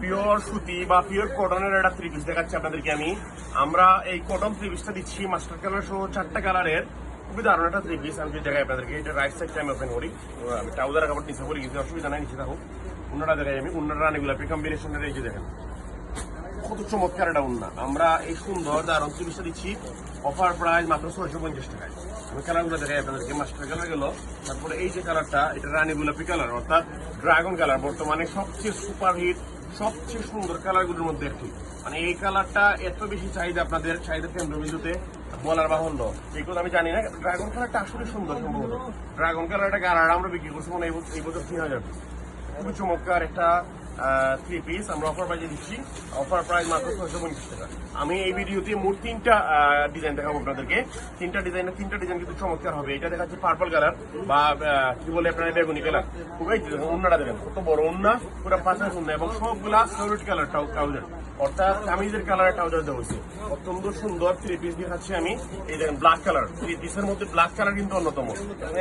Pure বা pure একটা আপনাদেরকে আমি। আমরা এই কটন দিচ্ছি মাস্টার কালার চারটা কালারের খুবই দারুণ একটা আমি দেখাই আপনাদেরকে এটা রাইট আমি ওপেন করি। ট্রাউজার কাপড় নিচে করি অসুবিধা নাই, নিচে থাকুক। উন্নাটা দেখাই আমি উন্নাটা রানি গোলাপি কম্বিনেশনের এই যে দেখেন। কত চমৎকার এটা উন্না আমরা এই সুন্দর দারুণ পিসটা দিচ্ছি অফার প্রাইস মাত্র ছয়শো পঞ্চাশ টাকায়। আমি কালারগুলো দেখাই আপনাদেরকে। মাস্টার কালার গেল। তারপরে এই যে কালারটা এটা রানী গোলাপি কালার অর্থাৎ ড্রাগন কালার বর্তমানে সবচেয়ে সুপার হিট সবচেয়ে সুন্দর কালারগুলোর মধ্যে একটি। মানে এই কালারটা এত বেশি চাহিদা আপনাদের, চাহিদা কেন্দ্রবিন্দুতে বলার বাহুল্য। এইগুলো আমি জানি না। ড্রাগন কালারটা আসলে সুন্দর সম্ভবত। ড্রাগন কালারটা কালার আমরা বিক্রি করছি, মনে এই এই বছর তিন হাজার। খুবই চমৎকার একটা থ্রি পিস আমরা অফার প্রাইজে দিচ্ছি। অফার প্রাইস মাত্র ছয়শো পঞ্চাশ টাকা। আমি এই ভিডিওতে মোট তিনটা ডিজাইন দেখাবো আপনাদেরকে। তিনটা ডিজাইনের তিনটা ডিজাইন কিন্তু চমৎকার হবে। এটা দেখাচ্ছে পার্পল কালার বা কি বলে আপনার, বেগুনি কালার খুবই অন্যটা দেখেন, কত বড় অন্য পুরো পাঁচা শূন্য এবং সবগুলা ফেভারিট কালার ট্রাউজার অর্থাৎ কামিজের কালার ট্রাউজার দেওয়া হয়েছে। অত্যন্ত সুন্দর থ্রি পিস দেখাচ্ছি আমি। এই দেখেন ব্ল্যাক কালার থ্রি পিসের মধ্যে ব্ল্যাক কালার কিন্তু অন্যতম।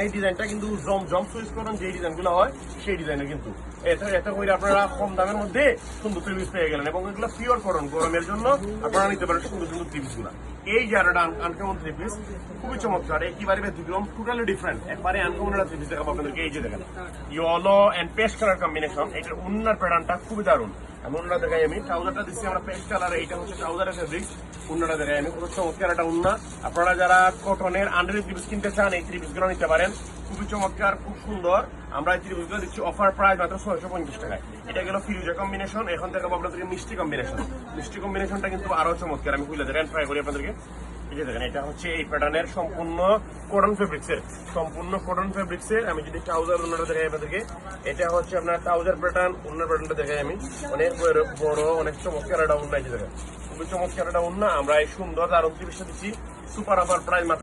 এই ডিজাইনটা কিন্তু জম জম সুইচ করুন যে ডিজাইনগুলো হয়, সেই ডিজাইনের কিন্তু। এটা এটা করে আপনারা কম দামের মধ্যে সুন্দর থ্রি পেয়ে গেলেন এবং এগুলো পিওর করুন গরমের জন্য আপনারা নিতে পারেন সুন্দর সুন্দর থ্রি গুলা। এই জায়গাটা আনকমন থ্রি পিস খুবই চমৎকার, একেবারে ব্যতিক্রম টোটালি ডিফারেন্ট একবারে আনকমন একটা থ্রি পিস দেখাবো আপনাদেরকে, এই যে দেখেন। Yellow and paste colour combination এটার উন্নার প্যাটার্নটা খুবই দারুণ। আমি দিচ্ছি আমরা পেস্ট হচ্ছে যারা কটনের আন্ডারের কিনতে চান, এই নিতে পারেন। চমৎকার, খুব সুন্দর। আমরা এই অফার মাত্র ছয়শো পঞ্চাশ টাকায়। এটা কম্বিনেশন এখন আপনাদেরকে মিষ্টি কম্বিনেশন মিষ্টি কিন্তু আরও চমৎকার, আমি খুলে দেখেন ট্রাই করি আপনাদেরকে। এটা হচ্ছে এই প্যাটার্নের সম্পূর্ণ কটন ফেব্রিক্সের সম্পূর্ণ ফেব্রিক্সের আমি যদি ট্রাউজার এটা হচ্ছে আপনার ট্রাউজার আমি। অনেক বড় অনেক দেখেন। আমরা এই সুন্দর চিকিৎসা দিচ্ছি। সুপার আপার প্রাইস